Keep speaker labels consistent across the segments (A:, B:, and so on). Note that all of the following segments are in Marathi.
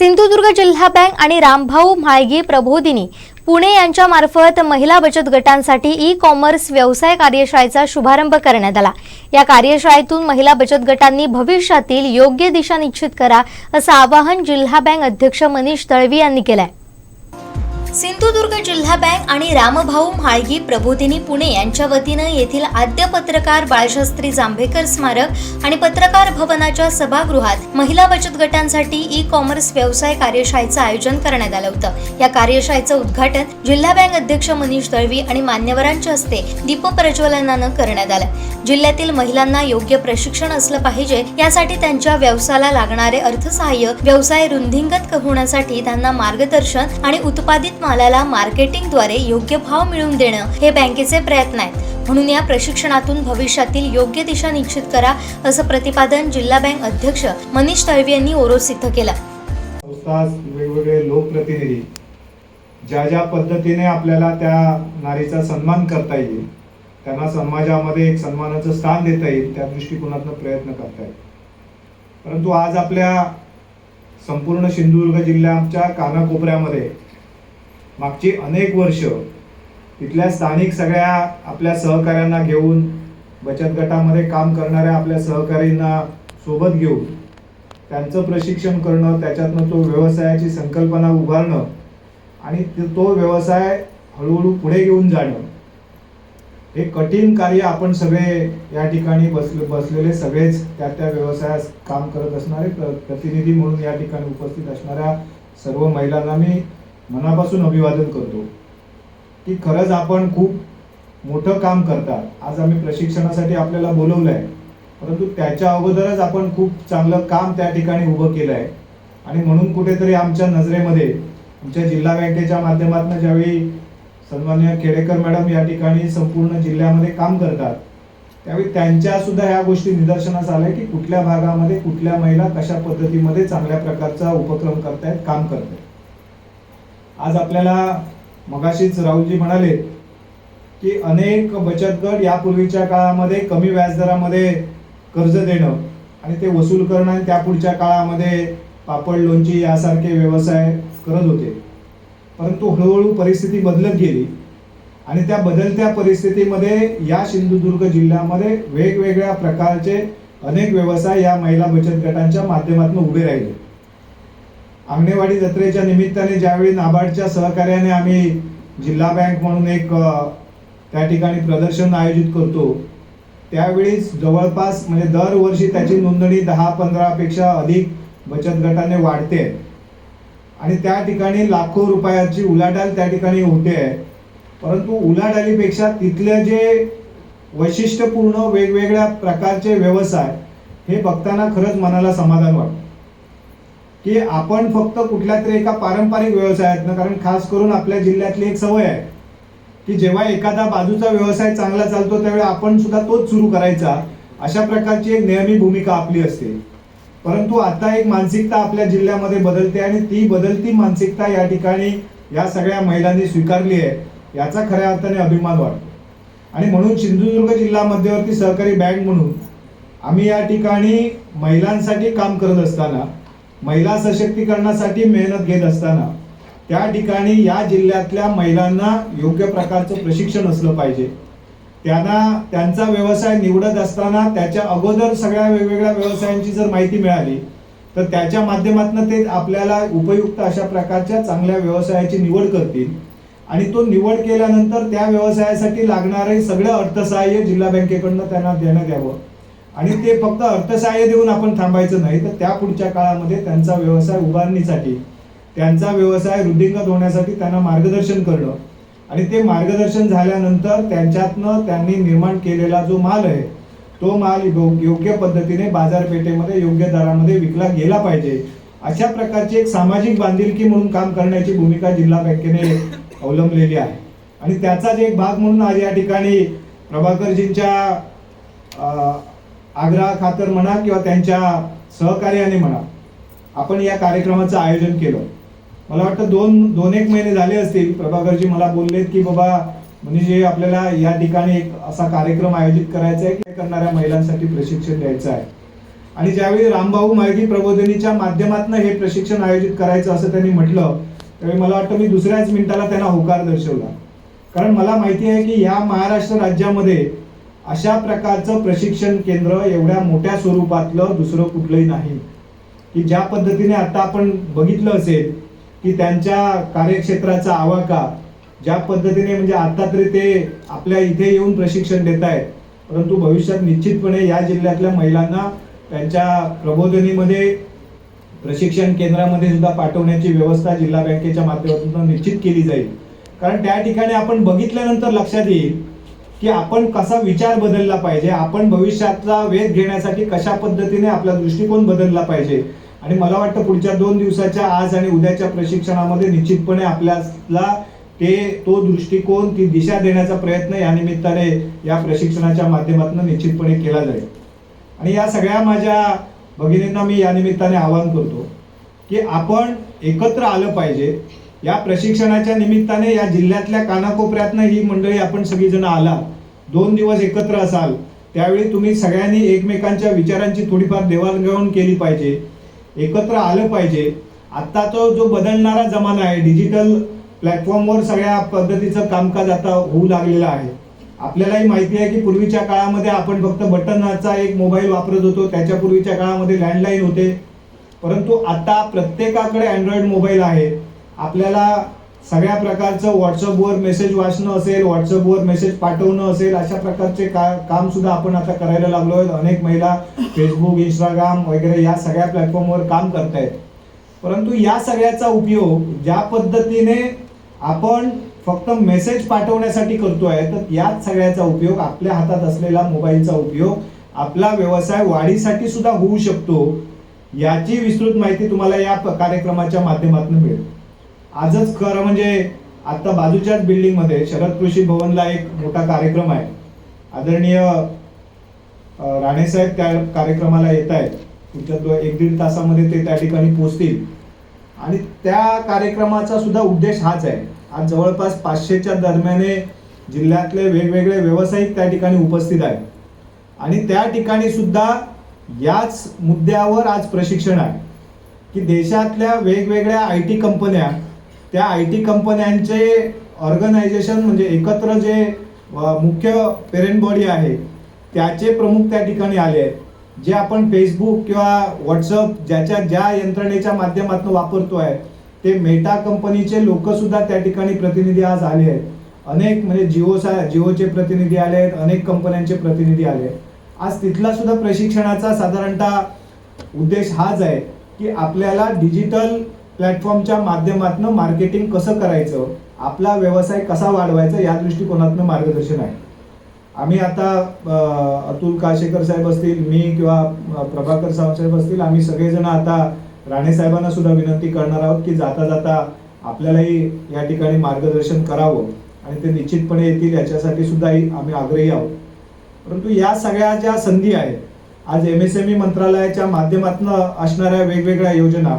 A: सिंधुदुर्ग जिल्हा बँक आणि रामभाऊ म्हाळगी प्रबोधिनी पुणे यांच्या मार्फत महिला बचत गटांसाठी ई कॉमर्स व्यवसाय कार्यशाळेचा शुभारंभ करण्यात आला. या कार्यशाळेतून महिला बचत गटांनी भविष्यातील योग्य दिशा निश्चित करा असं आवाहन जिल्हा बँक अध्यक्ष मनीष दळवी यांनी केलंय. सिंधुदुर्ग जिल्हा बँक आणि रामभाऊ म्हाळगी प्रबोधिनी पुणे यांच्या वतीनं येथील आद्य पत्रकार बाळशास्त्री जांभेकर स्मारक आणि पत्रकार भवनाच्या सभागृहात महिला बचत गटांसाठी ई कॉमर्स व्यवसाय कार्यशाळेचं आयोजन करण्यात आलं होतं. या कार्यशाळेचं उद्घाटन जिल्हा बँक अध्यक्ष मनीष दळवी आणि मान्यवरांच्या हस्ते दीप प्रज्वलनानं करण्यात आलं. जिल्ह्यातील महिलांना योग्य प्रशिक्षण असलं पाहिजे यासाठी त्यांच्या व्यवसायाला लागणारे अर्थसहाय्य व्यवसाय रुंदिंगत होण्यासाठी त्यांना मार्गदर्शन आणि उत्पादित मालाला मार्केटिंगद्वारे योग्य भाव मिळवून देणं हे बँकेचे प्रयत्न आहेत. म्हणून या प्रशिक्षणातून भविष्यातील योग्य दिशा निश्चित करा असं प्रतिपादन जिल्हा बँक अध्यक्ष मनीष तळवी यांनी ओरोसिद्ध केलं.
B: वेगवेगळे लोकप्रतिनिधी ज्या ज्या पद्धतीने आपल्याला त्या नारीचा सन्मान करता येईल त्यांना समाजामध्ये एक सन्मानाचं स्थान देता येईल त्या दृष्टिकोनातून प्रयत्न करता येईल. परंतु आज आपल्या संपूर्ण सिंधुदुर्ग जिल्ह्याच्या कानाकोपऱ्यामध्ये मागची अनेक वर्ष तिथल्या स्थानिक सगळ्या आपल्या सहकाऱ्यांना घेऊन बचत गटामध्ये काम करणाऱ्या आपल्या सहकारींना सोबत घेऊन त्यांचं प्रशिक्षण करणं त्याच्यातनं तो व्यवसायाची संकल्पना उभारणं आणि तो व्यवसाय हळूहळू पुढे घेऊन जाणं. हे कठीण कार्य आपण सगळे या ठिकाणी बसले बसलेले सगळेच त्या त्या व्यवसायास काम करत असणारे प्र- प्रतिनिधी म्हणून या ठिकाणी उपस्थित असणाऱ्या सर्व महिलांना मी मनापासून अभिवादन करतो. की खरंच आपण खूप मोठं काम करतात. आज आम्ही प्रशिक्षणासाठी आपल्याला बोलवलं आहे परंतु त्याच्या अगोदरच आपण खूप चांगलं काम त्या ठिकाणी उभं केलं आहे आणि म्हणून कुठेतरी आमच्या नजरेमध्ये आमच्या जिल्हा बँकेच्या माध्यमातून ज्यावेळी सन्मान्य खेडेकर मॅडम या ठिकाणी संपूर्ण जिल्ह्यामध्ये काम करतात त्यावेळी त्यांच्या सुद्धा ह्या गोष्टी निदर्शनास आल्या की कुठल्या भागामध्ये कुठल्या महिला कशा पद्धतीमध्ये चांगल्या प्रकारचा उपक्रम करतायत काम करतायत. आज आपल्याला मगाशीच राहुलजी म्हणाले की अनेक बचत गट यापूर्वीच्या काळामध्ये कमी व्याजदरामध्ये कर्ज देणं आणि ते वसूल करणं आणि त्यापुढच्या काळामध्ये पापड लोणची यासारखे व्यवसाय करत होते. परंतु हळूहळू परिस्थिती बदलत गेली आणि त्या बदलत्या परिस्थितीमध्ये या सिंधुदुर्ग जिल्ह्यामध्ये वेगवेगळ्या प्रकारचे अनेक व्यवसाय या महिला बचत गटांच्या माध्यमातून उभे राहिले. आंगणेवाडी जत्रेच्या निमित्ताने ज्यावेळी नाबार्डच्या सहकार्याने आम्ही जिल्हा बँक म्हणून एक त्या ठिकाणी प्रदर्शन आयोजित करतो त्यावेळीच जवळपास म्हणजे दरवर्षी त्याची नोंदणी दहा पंधरापेक्षा अधिक बचत गटाने वाढते. आणि त्या ठिकाणी लाखो रुपयाची उलाढाल त्या ठिकाणी होते. आहे परंतु उलाढालीपेक्षा तिथले जे वैशिष्ट्यपूर्ण वेगवेगळ्या प्रकारचे व्यवसाय हे बघताना खरंच मनाला समाधान वाटतं. की आपण फक्त कुठल्या तरी एका पारंपरिक व्यवसायातनं कारण खास करून आपल्या जिल्ह्यातली एक सवय आहे की जेव्हा एखादा बाजूचा व्यवसाय चांगला चालतो त्यावेळी आपण सुद्धा तोच सुरू करायचा. अशा प्रकारची एक नेहमी भूमिका आपली असते. परंतु आता एक मानसिकता आपल्या जिल्ह्यामध्ये बदलते आणि ती बदलती मानसिकता या ठिकाणी या सगळ्या महिलांनी स्वीकारली आहे याचा खऱ्या अर्थाने अभिमान वाटतो. आणि म्हणून सिंधुदुर्ग जिल्हा मध्यवर्ती सहकारी बँक म्हणून आम्ही या ठिकाणी महिलांसाठी काम करत असताना महिला सशक्तीकरणासाठी मेहनत घेत असताना त्या ठिकाणी या जिल्ह्यातल्या महिलांना योग्य प्रकारचं प्रशिक्षण असलं पाहिजे. त्यांना त्यांचा व्यवसाय निवडत असताना त्याच्या अगोदर सगळ्या वेगवेगळ्या व्यवसायांची जर माहिती मिळाली तर त्याच्या माध्यमातून ते आपल्याला उपयुक्त अशा प्रकारच्या चांगल्या व्यवसायाची निवड करतील. आणि तो निवड केल्यानंतर त्या व्यवसायासाठी लागणारे सगळं अर्थसहाय्य जिल्हा बँकेकडनं त्यांना देण्यात यावं आणि ते फक्त अर्थसहाय्य देऊन आपण थांबायचं नाही तर त्या पुढच्या काळामध्ये त्यांचा व्यवसाय उभारणीसाठी त्यांचा व्यवसाय वृद्धिंगत होण्यासाठी त्यांना मार्गदर्शन करणं. आणि ते मार्गदर्शन झाल्यानंतर त्यांच्यातनं त्यांनी निर्माण केलेला जो माल आहे तो माल योग्य पद्धतीने बाजारपेठेमध्ये योग्य दरामध्ये विकला गेला पाहिजे. अशा प्रकारची एक सामाजिक बांधिलकी म्हणून काम करण्याची भूमिका जिल्हा बँकेने अवलंबलेली आहे. आणि त्याचाच एक भाग म्हणून आज या ठिकाणी प्रभाकरजींच्या आग्रहा खातर म्हणा किंवा त्यांच्या सहकार्याने म्हणा आपण या कार्यक्रमाचं आयोजन केलं. मला वाटतं दोन दोन एक महिने झाले असतील. प्रभाकरजी मला बोललेत की बाबा म्हणजे आपल्याला या ठिकाणी एक असा कार्यक्रम आयोजित करायचा आहे की करणाऱ्या महिलांसाठी प्रशिक्षण द्यायचं आहे. आणि ज्यावेळी रामभाऊ मार्गी प्रबोधिनीच्या माध्यमातून हे प्रशिक्षण आयोजित करायचं असं त्यांनी म्हटलं त्यावेळी मला वाटतं मी दुसऱ्याच मिनिटाला त्यांना होकार दर्शवला. कारण मला माहिती आहे की या महाराष्ट्र राज्यामध्ये अशा प्रकारचं प्रशिक्षण केंद्र एवढ्या मोठ्या स्वरूपातलं दुसरं कुठलंही नाही. की ज्या पद्धतीने आता आपण बघितलं असेल की त्यांच्या कार्यक्षेत्राचा आवाका ज्या पद्धतीने म्हणजे आता तरी ते आपल्या इथे येऊन प्रशिक्षण देत आहेत परंतु भविष्यात निश्चितपणे या जिल्ह्यातल्या महिलांना त्यांच्या प्रबोधनीमध्ये प्रशिक्षण केंद्रामध्ये सुद्धा पाठवण्याची व्यवस्था जिल्हा बँकेच्या माध्यमातून निश्चित केली जाईल. कारण त्या ठिकाणी आपण बघितल्यानंतर लक्षात येईल की आपण कसा विचार बदलला पाहिजे? आपण भविष्यातला वेध घेण्यासाठी कशा पद्धतीने आपला दृष्टिकोन बदलला पाहिजे? आणि मला वाटतं पुढच्या दोन दिवसाच्या आज आणि उद्याच्या प्रशिक्षणामध्ये निश्चितपणे आपल्याला ते तो दृष्टिकोन ती दिशा देण्याचा प्रयत्न या निमित्ताने या प्रशिक्षणाच्या माध्यमातून निश्चितपणे केला जाईल. आणि या सगळ्या माझ्या भगिनींना मी या निमित्ताने आवाहन करतो की आपण एकत्र आलं पाहिजे. या प्रशिक्षणाच्या निमित्ताने या जिल्ह्यातल्या कानाकोपऱ्यातनं ही मंडळी आपण सगळीजण आला दोन दिवस एकत्र असाल. त्यावेळी तुम्ही सगळ्यांनी एकमेकांच्या विचारांची थोडीफार देवाणघेवाण केली पाहिजे. एकत्र आलं पाहिजे. आत्ताचा जो बदलणारा जमाना आहे डिजिटल प्लॅटफॉर्मवर सगळ्या पद्धतीचं कामकाज आता होऊ लागलेलं आहे. आपल्यालाही माहिती आहे की पूर्वीच्या काळामध्ये आपण फक्त बटनाचा एक मोबाईल वापरत होतो. त्याच्या पूर्वीच्या काळामध्ये लँडलाईन होते. परंतु आता प्रत्येकाकडे अँड्रॉइड मोबाईल आहे. आपल्याला सगळ्या प्रकारचं व्हॉट्सअपवर मेसेज वाचणं असेल व्हॉट्सअपवर मेसेज पाठवणं असेल अशा प्रकारचे का काम सुद्धा आपण आता करायला लागलो आहेत. अनेक महिला फेसबुक इंस्टाग्राम वगैरे या सगळ्या प्लॅटफॉर्मवर काम करतायत. परंतु या सगळ्याचा उपयोग ज्या पद्धतीने आपण फक्त मेसेज पाठवण्यासाठी करतोय तर याच सगळ्याचा उपयोग आपल्या हातात असलेला मोबाईलचा उपयोग आपला व्यवसाय वाढीसाठी सुद्धा होऊ शकतो याची विस्तृत माहिती तुम्हाला या कार्यक्रमाच्या माध्यमातून मिळेल. आजच खरं म्हणजे आता बाजूच्याच बिल्डिंगमध्ये शरद कृषी भवनला एक मोठा कार्यक्रम आहे. आदरणीय राणेसाहेब त्या कार्यक्रमाला येत आहेत. पुढच्या एक दीड तासामध्ये ते त्या ठिकाणी पोहोचतील. आणि त्या कार्यक्रमाचा सुद्धा उद्देश हाच आहे. आज जवळपास पाचशेच्या दरम्याने जिल्ह्यातले वेगवेगळे व्यावसायिक त्या ठिकाणी उपस्थित आहेत. आणि त्या ठिकाणी सुद्धा याच मुद्द्यावर आज प्रशिक्षण आहे. की देशातल्या वेगवेगळ्या आय टी कंपन्या त्या आय टी कंपन्यांचे ऑर्गनायझेशन म्हणजे एकत्र जे मुख्य पेरेंट बॉडी आहे त्याचे प्रमुख त्या ठिकाणी आले आहेत. जे आपण फेसबुक किंवा व्हॉट्सअप ज्याच्या ज्या यंत्रणेच्या माध्यमातून वापरतो आहे ते मेटा कंपनीचे लोकसुद्धा त्या ठिकाणी प्रतिनिधी आज आले आहेत. अनेक म्हणजे जिओसा जिओचे प्रतिनिधी आले आहेत अनेक कंपन्यांचे प्रतिनिधी आले आहेत. आज तिथला सुद्धा प्रशिक्षणाचा साधारणतः उद्देश हाच आहे की आपल्याला डिजिटल प्लॅटफॉर्मच्या माध्यमातून मार्केटिंग कसं करायचं आपला व्यवसाय कसा वाढवायचा या दृष्टिकोनातून मार्गदर्शन आहे. आम्ही आता अतुल काशेकर साहेब असतील मी किंवा प्रभाकर साहेब असतील आम्ही सगळेजण आता राणे साहेबांना सुद्धा विनंती करणार आहोत की जाता जाता आपल्यालाही या ठिकाणी मार्गदर्शन करावं आणि ते निश्चितपणे येतील याच्यासाठी सुद्धाही आम्ही आग्रही आहोत. परंतु या सगळ्या ज्या संधी आहेत आज एम एस एम ई मंत्रालयाच्या माध्यमातून असणाऱ्या वेगवेगळ्या योजना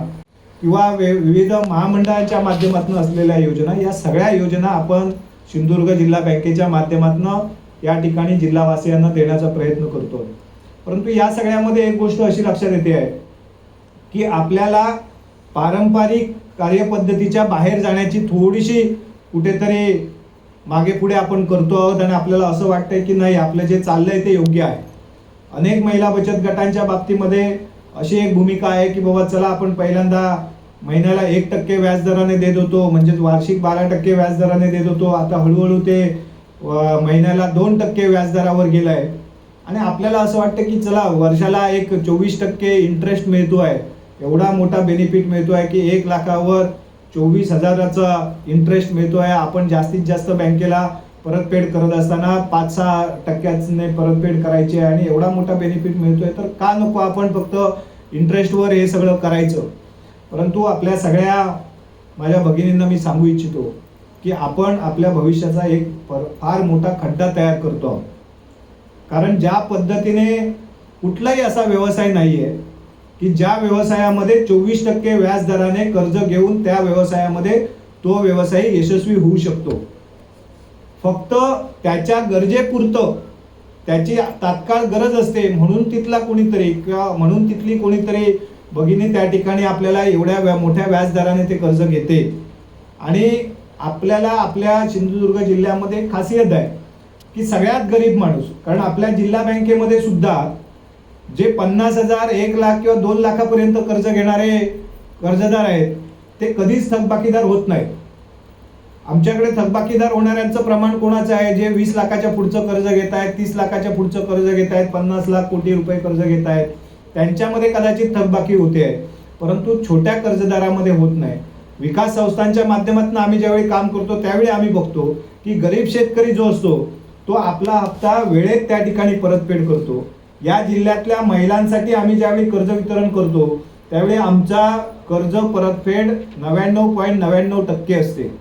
B: किंवा वे विविध महामंडळांच्या माध्यमातून असलेल्या योजना या सगळ्या योजना आपण सिंधुदुर्ग जिल्हा बँकेच्या माध्यमातून या ठिकाणी जिल्हावासियांना देण्याचा प्रयत्न करतो. परंतु या सगळ्यामध्ये एक गोष्ट अशी लक्षात येते आहे की आपल्याला पारंपरिक कार्यपद्धतीच्या बाहेर जाण्याची थोडीशी कुठेतरी मागे पुढे आपण करतो आहोत आणि आपल्याला असं वाटतंय की नाही आपलं जे चाललंय ते योग्य आहे. अनेक महिला बचत गटांच्या बाबतीमध्ये अशी एक भूमिका आहे की बाबा चला आपण पहिल्यांदा महिन्याला एक टक्के व्याजदराने देत होतो म्हणजेच वार्षिक बारा टक्के व्याजदराने देत होतो. आता हळूहळू ते महिन्याला दोन टक्के व्याजदरावर गेलं आहे आणि आपल्याला असं वाटतं की चला वर्षाला एक चोवीस टक्के इंटरेस्ट मिळतो आहे. एवढा मोठा बेनिफिट मिळतो आहे की एक लाखावर चोवीस हजाराचा इंटरेस्ट मिळतो आहे. आपण जास्तीत जास्त बँकेला परतफेड करत असताना पाच सहा टक्क्याने परतफेड करायची आहे आणि एवढा मोठा बेनिफिट मिळतोय तर का नको आपण फक्त इंटरेस्टवर हे सगळं करायचं? परंतु आपल्या सगळ्या माझ्या भगिनींना मी सांगू इच्छितो की आपण आपल्या भविष्याचा एक फार मोठा खड्डा तयार करतो आहोत. कारण ज्या पद्धतीने कुठलाही असा व्यवसाय नाही आहे की ज्या व्यवसायामध्ये चोवीस टक्के व्याजदराने कर्ज घेऊन त्या व्यवसायामध्ये तो व्यवसाय यशस्वी होऊ शकतो. फक्त त्याच्या गरजेपुरतं त्याची तात्काळ गरज असते. म्हणून तिथला कोणीतरी किंवा म्हणून तिथली कोणीतरी भगिनी त्या ठिकाणी आपल्याला एवढ्या व्या- मोठ्या व्याजदराने ते कर्ज घेते. आणि आपल्याला आपल्या सिंधुदुर्ग जिल्ह्यामध्ये खासियत आहे की सगळ्यात गरीब माणूस कारण आपल्या जिल्हा बँकेमध्ये सुद्धा जे पन्नास हजार एक लाख किंवा दोन लाखापर्यंत कर्ज घेणारे कर्जदार आहेत ते कधीच थकबाकीदार होत नाहीत. आमच्याकडे थकबाकीदार होणाऱ्यांचं प्रमाण कोणाचं आहे? जे वीस लाखाच्या पुढचं कर्ज घेत आहेत तीस लाखाच्या पुढचं कर्ज घेत आहेत पन्नास लाख कोटी रुपये कर्ज घेत आहेत त्यांच्यामध्ये कदाचित थकबाकी होते. आहे परंतु छोट्या कर्जदारामध्ये होत नाही. विकास संस्थांच्या माध्यमातून आम्ही ज्यावेळी काम करतो त्यावेळी आम्ही बघतो की गरीब शेतकरी जो असतो तो आपला हप्ता वेळेत त्या ठिकाणी परतफेड करतो. या जिल्ह्यातल्या महिलांसाठी आम्ही ज्यावेळी कर्ज वितरण करतो त्यावेळी आमचा कर्ज परतफेड नव्याण्णव पॉईंट नव्याण्णव टक्के असते.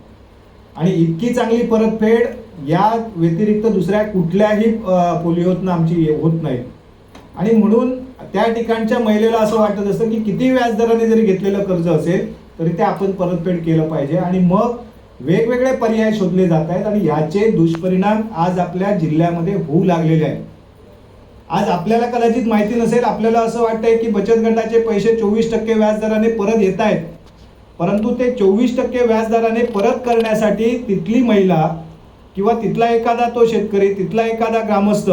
B: आणि इतकी चांगली परतफेड या व्यतिरिक्त दुसऱ्या कुठल्याही पोलिओतनं आमची होत नाही आणि म्हणून त्या ठिकाणच्या महिलेला असं वाटत असतं की किती व्याजदराने जरी घेतलेलं कर्ज असेल तरी ते आपण परतफेड केलं पाहिजे. आणि मग वेगवेगळे पर्याय शोधले जात आहेत आणि याचे दुष्परिणाम आज आपल्या जिल्ह्यामध्ये होऊ लागलेले आहेत. आज आपल्याला कदाचित माहिती नसेल आपल्याला असं वाटतंय की बचत गटाचे पैसे चोवीस टक्के व्याजदराने परत येत आहेत. परंतु ते चोवीस टक्के व्याजदराने परत करण्यासाठी तिथली महिला किंवा तिथला एखादा तो शेतकरी तिथला एखादा ग्रामस्थ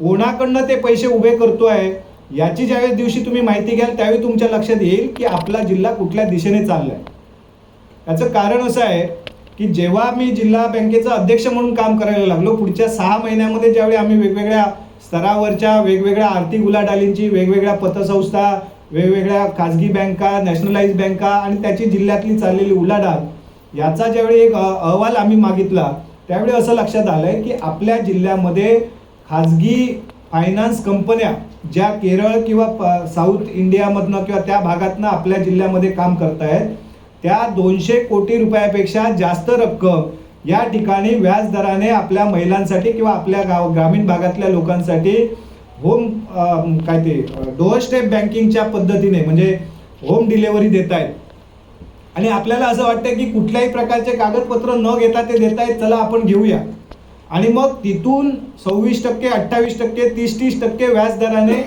B: कोणाकडनं ते पैसे उभे करतो आहे याची ज्यावेळेस दिवशी तुम्ही माहिती घ्याल त्यावेळी तुमच्या लक्षात येईल की आपला जिल्हा कुठल्या दिशेने चाललाय. याचं कारण असं आहे की जेव्हा मी जिल्हा बँकेचा अध्यक्ष म्हणून काम करायला लागलो पुढच्या सहा महिन्यामध्ये ज्यावेळी आम्ही वेगवेगळ्या स्तरावरच्या वेगवेगळ्या आर्थिक उलाढालींची वेगवेगळ्या पतसंस्था वेगवेगळ्या खाजगी बँका नॅशनलाइज बँका आणि त्याची जिल्ह्यातली चाललेली उलाढाल याचा ज्यावेळी एक अहवाल आम्ही मागितला त्यावेळी असं लक्षात आलं आहे की आपल्या जिल्ह्यामध्ये खाजगी फायनान्स कंपन्या ज्या केरळ किंवा प- साऊथ इंडियामधनं किंवा त्या भागातनं आपल्या जिल्ह्यामध्ये काम करतायत त्या दोनशे कोटी रुपयापेक्षा जास्त रक्कम या ठिकाणी व्याजदराने आपल्या महिलांसाठी किंवा आपल्या गाव ग्रामीण भागातल्या लोकांसाठी होम काय ते डोअर स्टेप बँकिंगच्या पद्धतीने म्हणजे होम डिलेवरी देत आहेत आणि आपल्याला असं वाटतं की कुठल्याही प्रकारचे कागदपत्र न घेता ते देत आहेत चला आपण घेऊया. आणि मग तिथून सव्वीस टक्के अठ्ठावीस टक्के तीस तीस टक्के व्याजदराने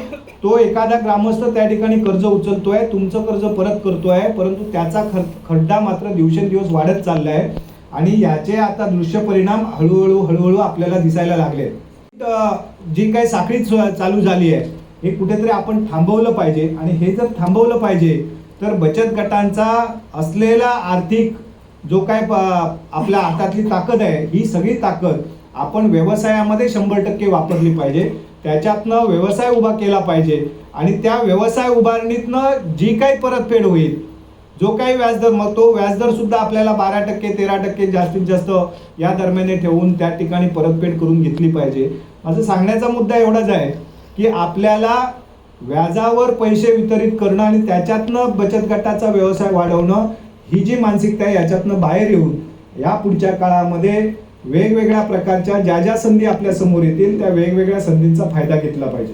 B: तो एखादा ग्रामस्थ त्या ठिकाणी कर्ज उचलतोय तुमचं कर्ज परत करतोय परंतु त्याचा खर खड्डा मात्र दिवसेंदिवस वाढत चालला आहे आणि याचे आता दृश्य परिणाम हळूहळू हळूहळू आपल्याला दिसायला लागले जी काही साखळी चालू झाली आहे हे कुठेतरी आपण थांबवलं पाहिजे. आणि हे जर थांबवलं पाहिजे तर बचत गटांचा असलेला आर्थिक जो काय आपल्या हातातली ताकद आहे ही सगळी ताकद आपण व्यवसायामध्ये शंभर टक्के वापरली पाहिजे. त्याच्यातनं व्यवसाय उभा केला पाहिजे. आणि त्या व्यवसाय उभारणीतनं जी काही परतफेड होईल जो काही व्याजदर मग तो व्याजदर सुद्धा आपल्याला बारा टक्के तेरा टक्के जास्तीत जास्त या दरम्याने ठेवून त्या ठिकाणी परतफेड करून घेतली पाहिजे. माझं सांगण्याचा मुद्दा एवढाच आहे की आपल्याला व्याजावर पैसे वितरित करणं आणि त्याच्यातनं बचत गटाचा व्यवसाय वाढवणं ही जी मानसिकता आहे याच्यातनं बाहेर येऊन या पुढच्या काळामध्ये वेगवेगळ्या प्रकारच्या ज्या ज्या संधी आपल्यासमोर येतील त्या वेगवेगळ्या संधींचा फायदा घेतला पाहिजे.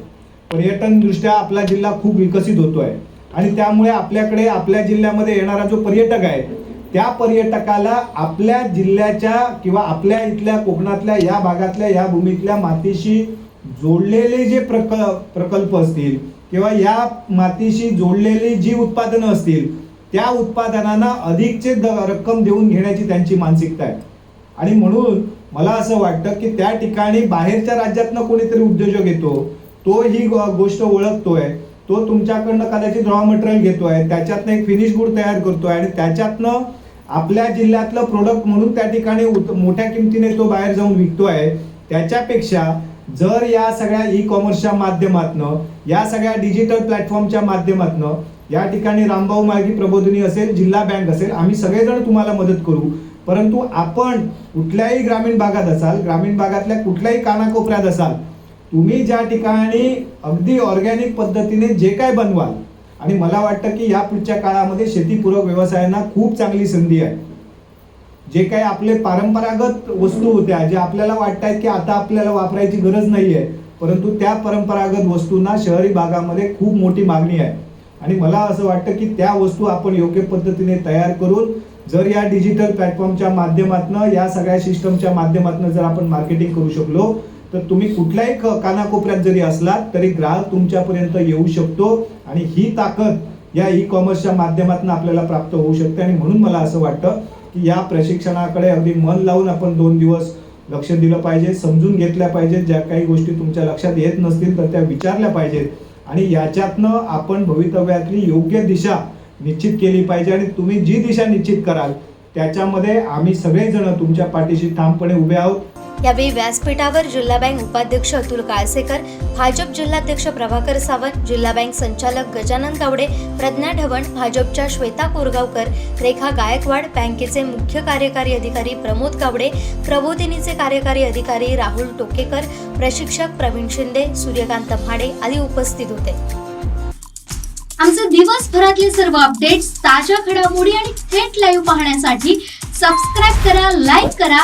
B: पर्यटन दृष्ट्या आपला जिल्हा खूप विकसित होतो आहे आणि त्यामुळे आपल्याकडे आपल्या जिल्ह्यामध्ये येणारा जो पर्यटक आहे त्या पर्यटकाला आपल्या जिल्ह्याच्या किंवा आपल्या इथल्या कोकणातल्या या भागातल्या या भूमीतल्या मातीशी जोडलेले जे प्रक प्रकल्प असतील किंवा या मातीशी जोडलेली जी उत्पादनं असतील त्या उत्पादनांना अधिकचे द रक्कम देऊन घेण्याची त्यांची मानसिकता आहे. आणि म्हणून मला असं वाटतं की त्या ठिकाणी बाहेरच्या राज्यातनं कोणीतरी उद्योजक येतो तो ही गोष्ट ओळखतोय. तो तुमच्याकडनं कदाचित रॉ मटेरियल घेतो आहे त्याच्यातनं एक फिनिश गुड तयार करतो आहे आणि त्याच्यातनं आपल्या जिल्ह्यातलं प्रोडक्ट म्हणून त्या ठिकाणी मोठ्या किमतीने तो बाहेर जाऊन विकतो आहे त्याच्यापेक्षा जर या सगळ्या ई कॉमर्सच्या माध्यमातनं या सगळ्या डिजिटल प्लॅटफॉर्मच्या माध्यमातनं या ठिकाणी रामभाऊ मार्गी प्रबोधिनी असेल जिल्हा बँक असेल आम्ही सगळेजण तुम्हाला मदत करू. परंतु आपण कुठल्याही ग्रामीण भागात असाल ग्रामीण भागातल्या कुठल्याही कानाकोपऱ्यात असाल तुम्ही ज्या ठिकाणी अगदी ऑर्गॅनिक पद्धतीने जे काय बनवाल आणि मला वाटतं की या पुढच्या काळामध्ये शेतीपूरक व्यवसायांना खूप चांगली संधी आहे. जे काही आपले परंपरागत वस्तू होत्या जे आपल्याला वाटत आहेत की आता आपल्याला वापरायची गरज नाही आहे परंतु त्या परंपरागत वस्तूंना शहरी भागामध्ये खूप मोठी मागणी आहे. आणि मला असं वाटतं की त्या वस्तू आपण योग्य पद्धतीने तयार करून जर या डिजिटल प्लॅटफॉर्मच्या माध्यमातून या सगळ्या सिस्टमच्या माध्यमातून जर आपण मार्केटिंग करू शकलो तर तुम्ही कुठल्याही कानाकोपऱ्यात जरी असलात तरी ग्राहक तुमच्यापर्यंत येऊ शकतो आणि ही ताकद या ई कॉमर्सच्या माध्यमातून आपल्याला प्राप्त होऊ शकते. आणि म्हणून मला असं वाटतं की या प्रशिक्षणाकडे अगदी मन लावून आपण दोन दिवस लक्ष दिलं पाहिजे समजून घेतल्या पाहिजेत. ज्या काही गोष्टी तुमच्या लक्षात येत नसतील तर त्या विचारल्या पाहिजेत. आणि याच्यातनं आपण भवितव्यातली योग्य दिशा निश्चित केली पाहिजे. आणि तुम्ही जी दिशा निश्चित कराल त्याच्यामध्ये आम्ही सगळेजण तुमच्या पाठीशी ठामपणे उभे आहोत.
A: यावेळी व्यासपीठावर जिल्हा बँक उपाध्यक्ष अतुल काळसेकर भाजप जिल्हाध्यक्ष प्रभाकर सावंत जिल्हा बँक संचालक गजानन गावडे प्रज्ञा ढवण भाजपच्या श्वेता कोरगावकर रेखा गायकवाड बँकेचे मुख्य कार्यकारी अधिकारी प्रमोद गावडे प्रबोधिनीचे कार्यकारी अधिकारी राहुल टोकेकर प्रशिक्षक प्रवीण शिंदे सूर्यकांत भाडे आदी उपस्थित होते.
C: आमचे दिवसभरातले सर्व अपडेट्स ताज्या घडामोडी आणि थेट लाईव्ह पाहण्यासाठी सबस्क्राईब करा लाईक करा